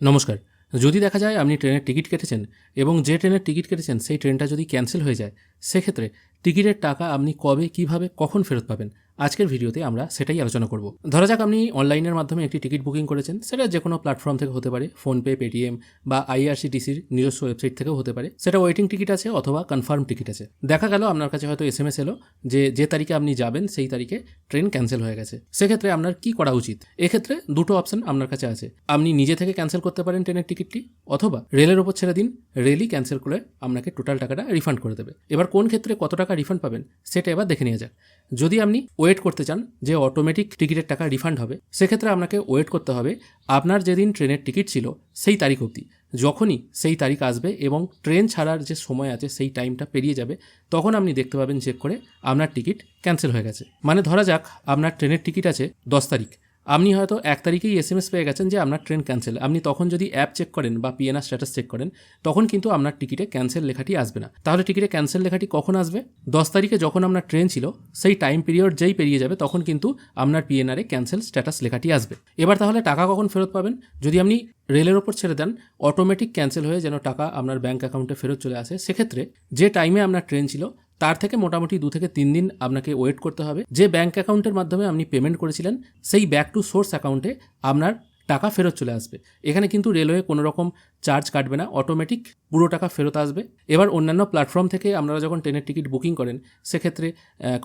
নমস্কার। যদি দেখা যায় আপনি ট্রেনের টিকিট কেটেছেন এবং যে ট্রেনের টিকিট কেটেছেন সেই ট্রেনটা যদি ক্যান্সেল হয়ে যায়, সেক্ষেত্রে টিকিটের টাকা আপনি কবে, কীভাবে, কখন ফেরত পাবেন? আজকের ভিডিওতে আমরা সেটাই আলোচনা করব। ধরা যাক আপনি অনলাইনের মাধ্যমে একটি টিকিট বুকিং করেছেন, সেটা যে কোনো প্ল্যাটফর্ম থেকে হতে পারে, ফোনপে, পেটিএম বা আইআরসিটিসির নিজস্ব ওয়েবসাইট থেকেও হতে পারে। সেটা ওয়েটিং টিকিট আছে অথবা কনফার্ম টিকিট আছে। দেখা গেল আপনার কাছে হয়তো এস এম এস এলো যে যে তারিখে আপনি যাবেন, সেই তারিখে ট্রেন ক্যান্সেল হয়ে গেছে। সেক্ষেত্রে আপনার কি করা উচিত? এক্ষেত্রে দুটো অপশন আপনার কাছে আছে। আপনি নিজে থেকে ক্যান্সেল করতে পারেন ট্রেনের টিকিটটি, অথবা রেলের ওপর ছেড়ে দিন, রেলই ক্যান্সেল করে আপনাকে টোটাল টাকাটা রিফান্ড করে দেবে। এবার কোন ক্ষেত্রে কত টাকা রিফান্ড পাবেন, সেটা এবার দেখে নিয়ে যাক। যদি আপনি ওয়েট করতে চান যে অটোমেটিক টিকিটের টাকা রিফান্ড হবে, সেক্ষেত্রে আপনাকে ওয়েট করতে হবে আপনার যেদিন ট্রেনের টিকিট ছিল সেই তারিখ অবধি। যখনই সেই তারিখ আসবে এবং ট্রেন ছাড়ার যে সময় আছে সেই টাইমটা পেরিয়ে যাবে, তখন আপনি দেখতে পাবেন চেক করে আপনার টিকিট ক্যান্সেল হয়ে গেছে। মানে ধরা যাক আপনার ট্রেনের টিকিট আছে দশ তারিখ আপনি হয়তো এক তারিখেই এস এম এস পেয়ে গেছেন যে আপনার ট্রেন ক্যান্সেল আপনি তখন যদি অ্যাপ চেক করেন বা পিএনআর স্ট্যাটাস চেক করেন, তখন কিন্তু আপনার টিকিটে ক্যান্সেল লেখাটি আসবে না। তাহলে টিকিটে ক্যান্সেল লেখাটি কখন আসবে? দশ তারিখে যখন আপনার ট্রেন ছিল, সেই টাইম পিরিয়ড যেই পেরিয়ে যাবে, তখন কিন্তু আপনার পিএনআরে ক্যান্সেল স্ট্যাটাস লেখাটি আসবে। এবার তাহলে টাকা কখন ফেরত পাবেন? যদি আপনি রেলের ওপর ছেড়ে দেন অটোমেটিক ক্যান্সেল হয়ে যেন টাকা আপনার ব্যাঙ্ক অ্যাকাউন্টে ফেরত চলে আসে, সেক্ষেত্রে যে টাইমে আপনার ট্রেন ছিল তার থেকে মোটামুটি দু থেকে তিন দিন আপনাকে ওয়েট করতে হবে। যে ব্যাঙ্ক অ্যাকাউন্টের মাধ্যমে আপনি পেমেন্ট করেছিলেন, সেই ব্যাক টু সোর্স অ্যাকাউন্টে আপনার টাকা ফেরত চলে আসবে। এখানে কিন্তু রেলওয়ে কোনো রকম চার্জ কাটবে না অটোমেটিক পুরো টাকা ফেরত আসবে। এবার অন্যান্য প্ল্যাটফর্ম থেকে আপনারা যখন ট্রেনের টিকিট বুকিং করেন, সেক্ষেত্রে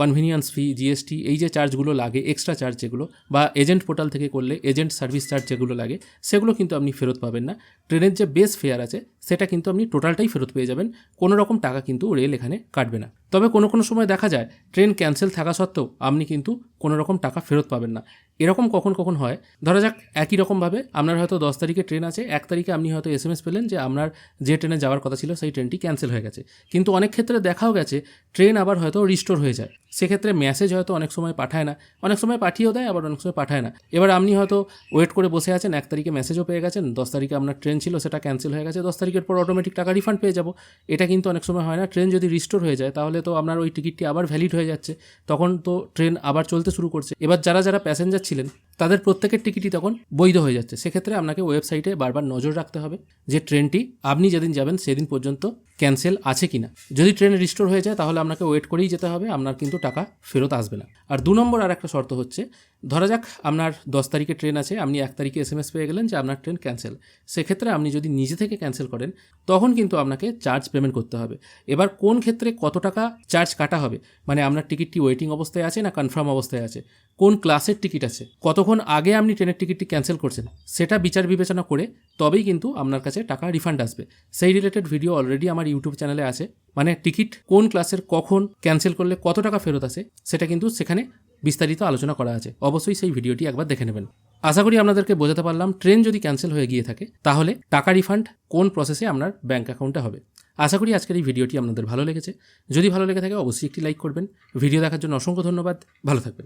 কনভিনিয়েন্স ফি জিএসটি এই যে চার্জগুলো লাগে এক্সট্রা চার্জ যেগুলো, বা এজেন্ট পোর্টাল থেকে করলে এজেন্ট সার্ভিস চার্জ যেগুলো লাগে, সেগুলো কিন্তু আপনি ফেরত পাবেন না। ট্রেনের যে বেস ফেয়ার আছে, সেটা কিন্তু আপনি টোটালটাই ফেরত পেয়ে যাবেন। কোনো রকম টাকা কিন্তু রেল এখানে কাটবে না। তবে কোনো কোনো সময় দেখা যায় ট্রেন ক্যান্সেল থাকা সত্ত্বেও আপনি কিন্তু কোনো রকম টাকা ফেরত পাবেন না। এরকম কখন কখন হয়? ধরা যাক একই রকমভাবে আপনার হয়তো দশ তারিখে ট্রেন আছে, এক তারিখে আপনি হয়তো এস এম এস পেলেন যে আপনার যে ট্রেনে যাওয়ার কথা ছিল সেই ট্রেনটি ক্যান্সেল হয়ে গেছে। কিন্তু অনেক ক্ষেত্রে দেখাও গেছে, ট্রেন আবার হয়তো রিস্টোর হয়ে যায়। সেক্ষেত্রে মেসেজ হয়তো অনেক সময় পাঠায় না। অনেক সময় পাঠিয়েও দেয়, আবার অনেক সময় পাঠায় না। এবার আপনি হয়তো ওয়েট করে বসে আছেন, এক তারিখে মেসেজও পেয়ে গেছেন, দশ তারিখে আপনার ট্রেন ছিল সেটা ক্যান্সেল হয়ে গেছে, দশ তারিখের পর অটোমেটিক টাকা রিফান্ড পেয়ে যাব। এটা কিন্তু অনেক সময় হয় না। ট্রেন যদি রিস্টোর হয়ে যায়, তাহলে তো আপনার ওই টিকিটটি আবার ভ্যালিড হয়ে যাচ্ছে। তখন তো ট্রেন আবার চলতে শুরু করছে। এবার যারা যারা প্যাসেঞ্জার ছিলেন তাদের প্রত্যেকের টিকিটই তখন বৈধ হয়ে যাচ্ছে। সেক্ষেত্রে আপনাকে ওয়েবসাইটে বারবার নজর রাখতে হবে যে ট্রেনটি আপনি যেদিন যাবেন সেদিন পর্যন্ত ক্যান্সেল আছে কিনা। যদি ট্রেন রিস্টোর হয়ে যায় তাহলে আপনাকে ওয়েট করেই যেতে হবে, আপনার কিন্তু টাকা ফেরত আসবে না। আর দু নম্বর আর একটা শর্ত হচ্ছে, ধরা যাক আপনার দশ তারিখে ট্রেন আছে, আপনি এক তারিখে এস এম এস পেয়ে গেলেন যে আপনার ট্রেন ক্যান্সেল। সেক্ষেত্রে আপনি যদি নিজে থেকে ক্যান্সেল করেন, তখন কিন্তু আপনাকে চার্জ পেমেন্ট করতে হবে। এবার কোন ক্ষেত্রে কত টাকা চার্জ কাটা হবে? মানে আপনার টিকিটটি ওয়েটিং অবস্থায় আছে না কনফার্ম অবস্থায় আছে? কোন ক্লাসের টিকিট আছে? কতক্ষণ আগে আপনি ট্রেনের টিকিটটি ক্যান্সেল করছেন, সেটা বিচার বিবেচনা করে তবেই কিন্তু আপনার কাছে টাকা রিফান্ড আসবে। সেই রিলেটেড ভিডিও অলরেডি আমার ইউটিউব চ্যানেলে আছে। মানে টিকিট কোন ক্লাসের কখন ক্যান্সেল করলে কত টাকা ফেরত আসে, সেটা কিন্তু সেখানে বিস্তারিত আলোচনা করা আছে। অবশ্যই সেই ভিডিওটি একবার দেখে নেবেন। আশা করি আপনাদেরকে বোঝাতে পারলাম ট্রেন যদি ক্যান্সেল হয়ে গিয়ে থাকে, তাহলে টাকা রিফান্ড কোন প্রসেসে আপনার ব্যাঙ্ক অ্যাকাউন্টে হবে। আশা করি আজকের এই ভিডিওটি আপনাদের ভালো লেগেছে। যদি ভালো লেগে থাকে, অবশ্যই একটি লাইক করবেন। ভিডিও দেখার জন্য অসংখ্য ধন্যবাদ। ভালো থাকবেন।